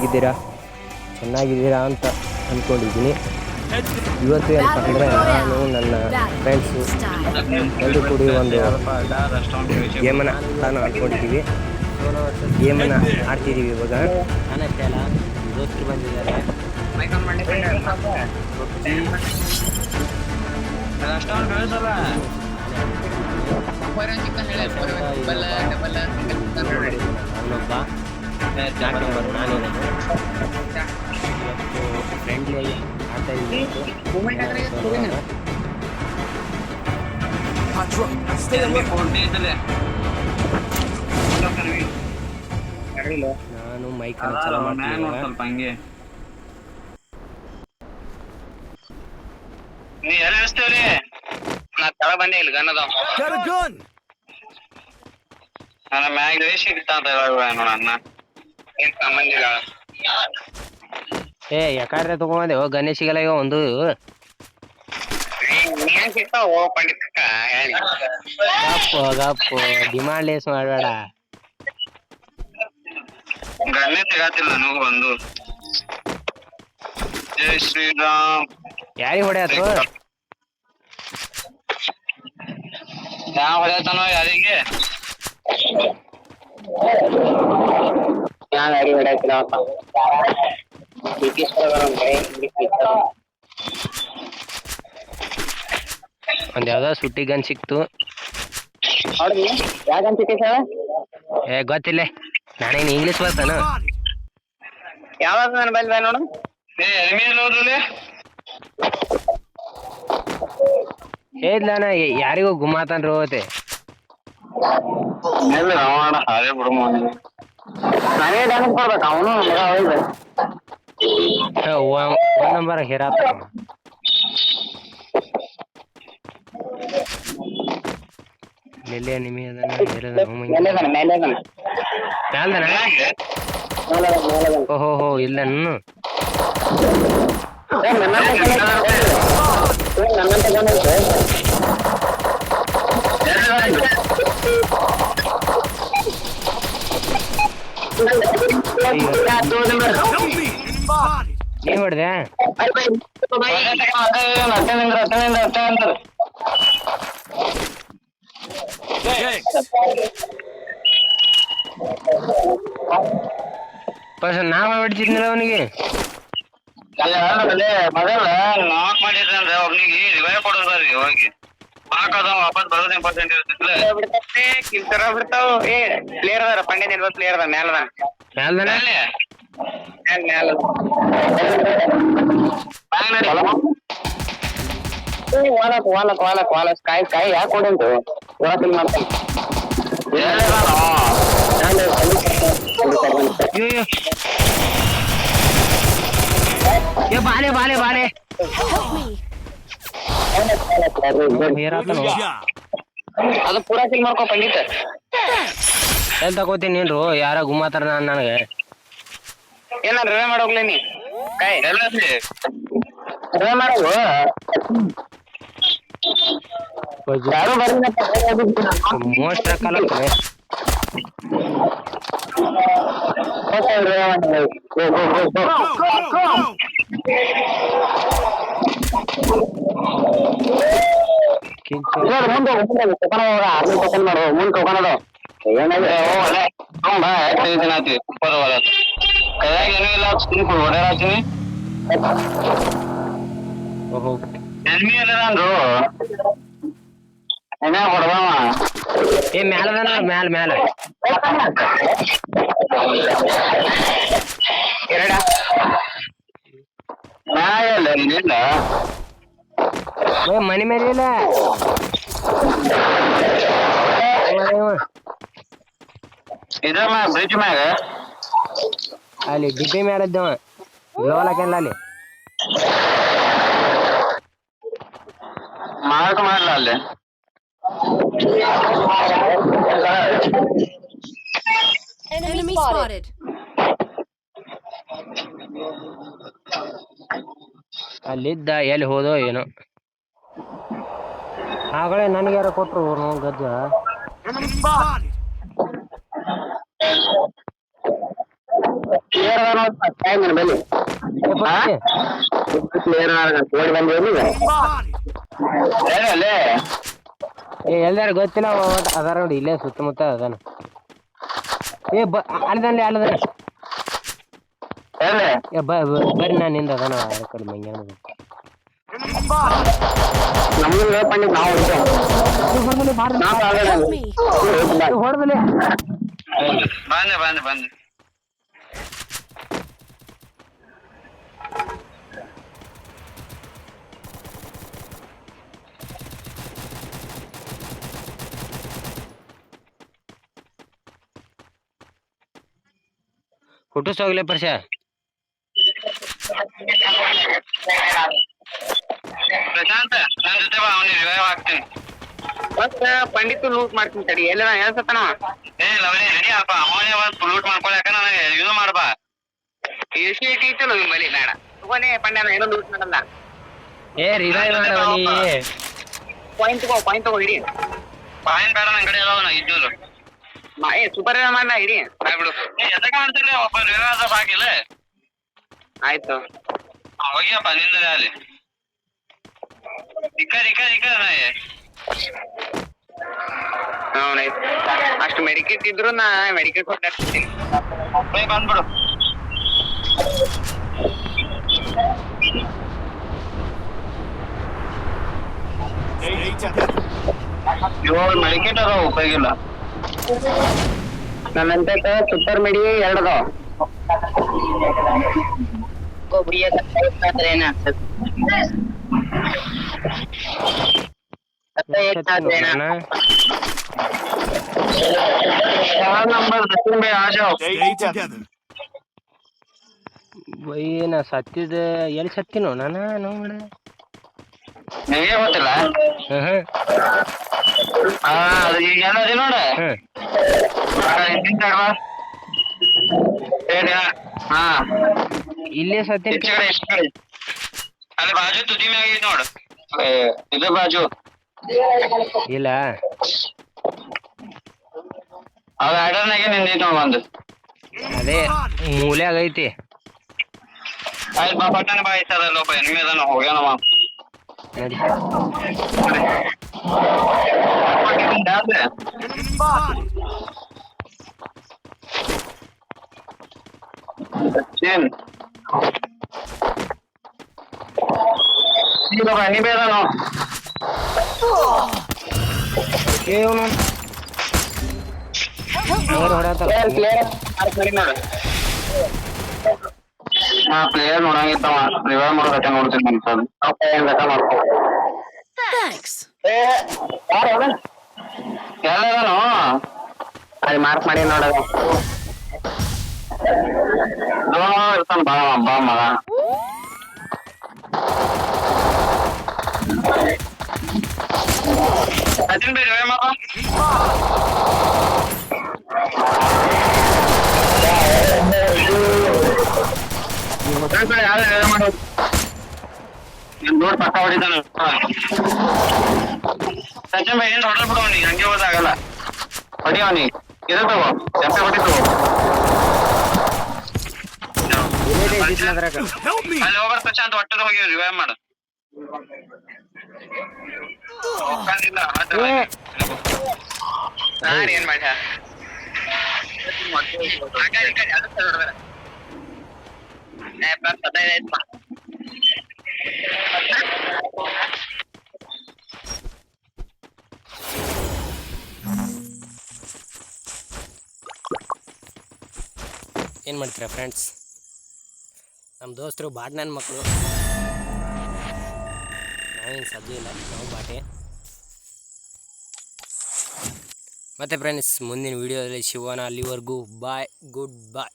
ಹೇಗಿದ್ದೀರಾ ಚೆನ್ನಾಗಿದ್ದೀರಾ ಅಂತ ಅಂದ್ಕೊಂಡಿದ್ದೀನಿ ಇವತ್ತು ಏನಪ್ಪ ಅಂದರೆ ನಾನು ನನ್ನ ಫ್ರೆಂಡ್ಸು ಎಲ್ಲರೂ ಕೂಡಿ ಒಂದು ಗೇಮನ್ನು ನಾನು ಆಡ್ಕೊಂಡಿದ್ದೀವಿ. ಗೇಮನ್ನು ಆಡ್ತಿದ್ದೀವಿ ಇವಾಗ. ಬಂದಿದ್ದಾರೆ ನಂಬರ್ ಇವತ್ತು ಫ್ರೆಂಡ್ಲಿ ಇದ್ದೀನಿ ನಾನು ಮೈಕ್ ಚಲೋ ಮಾಡ್ತೀನಿ ಸ್ವಲ್ಪ ಹಂಗೆ. ನೀ ಎಲ್ಲ ಇಳಿಸ್ತೇವ್ರಿ ನಾ ತಳ ಬಂದೆ ಇಲ್ಲಿ ಗನ್ನದ ನನ್ನ ಮ್ಯಾಗ ವೇಷ ಇಡ್ತಾ ಅಂತ ನೋಡ ಅಣ್ಣ. ಏನ್ ಏ ಯಾಕಾದ್ರೆ ಓ ಗಣೇಶಿಗೆಲ್ಲ ಇವ ಒಂದು ನೀನ್ ಸಿಗ್ತಾವ ಓ ಪಂಡಿತಕ್ಕ ಹೇಳಿ. ಗಪ್ಪು ಗಪ್ಪು ಡಿಮಾಂಡ್ ಲೇಸ್ ಮಾಡಬೇಡ. ಗಣೇಶ ಸಿಗತ್ತಿಲ್ಲ ನನಗೂ ಒಂದು ಜೈ ಶ್ರೀರಾಮ್. ಯಾರಿಗೆ ಹೊಡೆಯತ್ತು? ಯಾವ ಹೊಡೆಯತಾನೋ ಯಾರಿಗೆ? ഞാൻ അടി വിടത്തിലോട്ടാ ಒಂದ್ ಯಾವ್ದೋ ಸುಟ್ಟಿ ಗನ್ ಸಿಕ್ತು ಯಾಕಂತ ಸರ್ ಏ ಗೊತ್ತಿಲ್ಲ ನಾನೇನು ಇಂಗ್ಲೀಷ್ ಬರ್ತಾನ ಯಾವಾಗ ನನ್ನ ಬೈಲ್ ಬೈ ನೋಡು ಏ ಎನಿಮಿ ನೋಡ್ರಲ್ಲಿ ಹೇಳಿದ್ಲ ನಾ ಯಾರಿಗೂ ಗುಮ್ಮಾತನ್ರಿ ಹೋತೆ ಇಲ್ಲ ಅಣ್ಣ ಅದೇ ಬಿಡು ಮೋನಿ ನಾನೇ ಡ್ಯಾನ್ಸ್ ಕೊಡ್ಬೇಕು ಅವನು ಮಗ ಹೋಯ್ತು ಒಂದ್ ನಂಬರ್ ಹೇರಾತ ನೆಲೆ ನಿಮಿ ಅದನ್ನ ಹೇಳದ ಮೇಲೆ ಕಣ ಮೇಲೆ ಕಣ ಮ್ಯಾಲ್ದನ ಮೇಲೆ ಕಣ ಮೇಲೆ ಕಣ ಓಹೋ ಹೋ ಇಲ್ಲ ನಾನು ಏ, ನನ್ನಂತ ಜನ ಐತೆ. ಏ, ನನ್ನಂತ ಜನ ಐತೆ. ನೀ ಹೊಡ್ದೆ ಫಸ್ಟ್ ನಾವ ಹೊಡಿತಿದ್ನಲ್ಲ ಅವನಿಗೆ ಮೊದಲ ನಾಕ್ ಮಾಡಿದ್ರೆ ಅಂದ್ರೆ ಅವ್ನಿಗೆ ರಿವೈವ್ ಕೊಡೋದ್ರಿ ಹೋಗಿ ಹಾಕದ ವಾಪಸ್ ಬರೋದ್ ಇಂಪಾರ್ಟೆಂಟ್ ಬಿಡ್ತಾವು. ಏ, player ಅದಾರ, ಪಂಡ್ಯ ನಿಲ್ವ ಅದ ಅದಾನ, ಮ್ಯಾಲ್ ಅದಾನ. ಮ್ಯಾಲ್, ಮ್ಯಾಲ್ ವಾಲಕ್, ವಾಲಕ್, ವಾಲಕ್, ವಾಲಕ್, ಕಾಯಿ ಕಾಯಿ ಯಾಕ್ ಕೊಡಂತು ಇಲ್ಲಿ ಮಾಡ್ತಾನೆ. ವಾಲಕ್, ವಾಲಕ್. ಹೇರಾತನು ಅದು ಪೂರಾ ಕಿಲ್ ಮಾಡ್ಕೊ ಪಂಡಿತ. ಎಲ್ಲಿ ತಗೋತೀನಿ ನೀನ್ರು? ಯಾರ ಗುಮ್ಮಾತಾರ ನಾನ್ ನನಗೆ? ಏನ ರಿವೆ ಮಾಡೋಗ್ಲೇ ನೀ? ಕೈ ರವೆ ಮಾಡೋದು ಯಾರು ಬರೀ ಮೋಸ್ಟ್ ಕಿಂಚ ಮುಂದೆ ಮಾಡು ಮುಂದ್ ಕೈಯಾಗ ಏನೂ ಇಲ್ಲ ಸುಮ್ನೆ ಹೊಡ್ಯಾರಾತೀನಿ ಓಹೋ. ಎಲ್ಮಿ ಎಲ್ಲ ಅಂದ್ರು ಏನ ಹೊಡ್ದವ ಏ ಮ್ಯಾಲದನ ಮ್ಯಾಲ ಮ್ಯಾಲ. ಎರಡ. ಮ್ಯಾಲ ಇಲ್ಲ ಮನಿ ಮೇಲೆ ಇಲ್ಲ. ಇದ್ರ ಮ್ಯಾಗ ಬ್ರಿಡ್ಜ್ ಮ್ಯಾಗ. ಅಲ್ಲಿ ಡಿಬ್ಬಿ ಮ್ಯಾಲ ಲೋಲಕ್ಕೆಲ್ಲ ಅಲ್ಲಿ ಮಾರ್ಕ್ ಮಾಡಲ್ಲ ಅಲ್ಲಿ? Enemy spotted. ಅಲ್ಲಿದ್ದ ಎಲ್ಲಿ ಹೋದೋ ಏನೋ. ಆಗಲೇ ನನಗೆ ಯಾರು ಕೊಟ್ರು ನಾವು ನನ್ನ ಬಲ್ಲಿ ಏ ಎಲ್ಲಾರು ಗೊತ್ತಿಲ್ಲ ಅದಾರ ನೋಡಿ ಇಲ್ಲೇ ಸುತ್ತಮುತ್ತ ಅದಾನ. ಏ ಬ ಅಲ್ಲದಲ್ಲಿ ಅಲ್ಲದ ಏ ಬ ಬರ್ರಿ ನಾನು ನಿಂದ ಅದಾನ ಆ ಕಡೆ ಮಂಗ್ಯಾನ. ಬಂದೆ ಬಂದೆ ಬಂದೆ ಹುಟ್ಟುಸ್ ಹೋಗ್ಲಿ ಪರ್ಷ. ಪ್ರಶಾಂತ ನನ್ನ ಜೊತೆ ಬಾ ಅವನಿಗೆ ರಿವೈವ್ ಮತ್ತ ಪಂಡಿತ್ ಲೂಟ್ ಮಾಡ್ತೀನಿ ತಡಿ ಎಲ್ಲ ಹೇಳ್ಸತ್ತನವ ಏ ಲವಣಿ ರೆಡಿ ಅಪ್ಪ ಅವನೇ ಒಂದು ಲೂಟ್ ಮಾಡ್ಕೊಳಕ ನನಗೆ ಇದು ಮಾಡ್ಬಾ ಎಸಿ ಇತ್ತು ನಿಮ್ಮ ಬಲಿ ಬೇಡ. ತಗೋನೆ ಪಂಡ್ಯನ ಏನೋ ಲೂಟ್ ಮಾಡಲ್ಲ. ಏ ರಿವೈವ್ ಮಾಡವನಿ ಪಾಯಿಂಟ್ ತಗೋ ಪಾಯಿಂಟ್ ತಗೋ ಹಿಡಿ ಪಾಯಿಂಟ್ ಬೇಡ ನನ್ನ ಕಡೆ ಇದಾವ ನಾ ಇದ್ದೂರು ಮಾ- ಏ ಸೂಪರ್ ಮಾಡ್ಲಾ ಹಿಡಿ ಬಿಡು. ಏ ಎದಕ್ಕೆ ಒಬ್ಬ ಹಾಕಿಲ್ಲ ಆಯ್ತು. ಹೋಗಿಯಪ್ಪ ನಿಂದರೆ ಅಲ್ಲಿ. ಇಕ್ಕ ಇಕ್ಕ ಇಕ್ಕ ಹೌದಾಯ್ತು ಅಷ್ಟು ಮೆಡಿಕೇಟ್ ಇದ್ರು ನಾ ಮೆಡಿಕೇಟ್ ಕೊಟ್ಟು ಬೈ ಬಂದ್ಬಿಡು. ಏಳು ಮೆಡಿಕೇಟ್ ಅದಾವ ಉಪಯೋಗ ಇಲ್ಲ ನನ್ನಂತ ಸೂಪರ್ ಮೆಡಿ ಎರಡು ಅದಾವ ನಂಬರ್ ದಕ್ಷಿಣ ಬೈ ಆಜಾವ್ ಬೈ ನಾ ಸತ್ತಿದ ಎಲ್ಲಿ ಸತ್ತಿನೋ ನಾನು ನೋಡ ನಿಮಗೆ ಗೊತ್ತಿಲ್ಲ ಹ್ಮ್ ಹ್ಮ್ ಹಾ ಅದು ಈಗ ಏನದಿ ನೋಡ ಹ್ಮ್ ಹಾ. ಇಲ್ಲೇ ಸತ್ಯ ಅಲ್ಲಿ ಬಾಜು ತುದಿ ಮ್ಯಾಗ ನೋಡು. ಇದು ಬಾಜು. ಇಲ್ಲ. ಅದ ಆರ್ಡರ್ನಾಗೆ ನಿಂದೈತಿ ನೋಡ್ ಒಂದು. ಅದೇ ಮೂಲೆ ಆಗೈತಿ ಆಯ್ತು ಬಾ ಪಟ್ಟಣ ಬಾ ಅಲ್ಲೊಬ್ಬ ಎನಿಮಿ ಅದಾನ ಹೋಗ್ಯಾನವ. ನಡಿ ಯಾವ್ದು? ಏನ್ ಈಗ ಬಾ ಎನಿಮಿ ಅದಾನೋ ಏ ಅವ್ನು ಅವ್ರು ಹೊಡ್ಯಾತಾರ. ಹಾ ಪ್ಲೇಯರ್ ನೋಡಂಗಿತ್ತವ ರಿವೈವ್ ಮಾಡೋದಕ್ಕೆ ನೋಡ್ತೀನಿ ಅಂತ ಅಪ್ಪ ಏನ್ ಲೆಕ್ಕ ಮಾಡ್ಕೊ Thanks. ಎಲ್ಲದಾನು ಅಲ್ಲಿ ಮಾರ್ಕ್ ಮಾಡಿ ನೋಡೋದು ಇರ್ತಾನ ಬಾ ಬಾ ಮಗ ಸಚಿನ್ ಬೈ ರಿವೈವ್ ಮಾಡ ಯಾರು ರಿವೈವ್ ಮಾಡೋದು ನೋಡ್ ಪಕ್ಕ ಹೊಡಿತಾನ ಸಚಿನ್ ಏನ್ ಬಿಡು ಅವ್ನಿಗೆ ಹಂಗೆ ಹೋದಾಗಲ್ಲ ಹೊಡಿ ಅವ್ನಿಗೆ ಇದು ತಗೋ ಎಪ್ಪೆ ಹೊಡಿ ತಗೋ ಪ್ರಶಾಂತ್ ಒಟ್ಟದ ಹೋಗಿ ರಿವೈವ್ ಮಾಡು ನಾನ್ ಏನ್ ಮಾಡ್ಯ ಕಡೆ, ಏನ್ ಮಾಡ್ತೀರಾ ಫ್ರೆಂಡ್ಸ್ ನಮ್ಮ ದೋಸ್ತರು ಬಾಟ್ ನನ್ನ ಮಕ್ಕಳು ನಾವೇನು ಸಜ್ಜೆ ಇಲ್ಲ ನಾವು ಬಾಟೆ ಮತ್ತೆ ಫ್ರೆಂಡ್ಸ್ ಮುಂದಿನ ವಿಡಿಯೋದಲ್ಲಿ ಶಿವನ ಅಲ್ಲಿವರೆಗೂ ಬಾಯ್ ಗುಡ್ ಬಾಯ್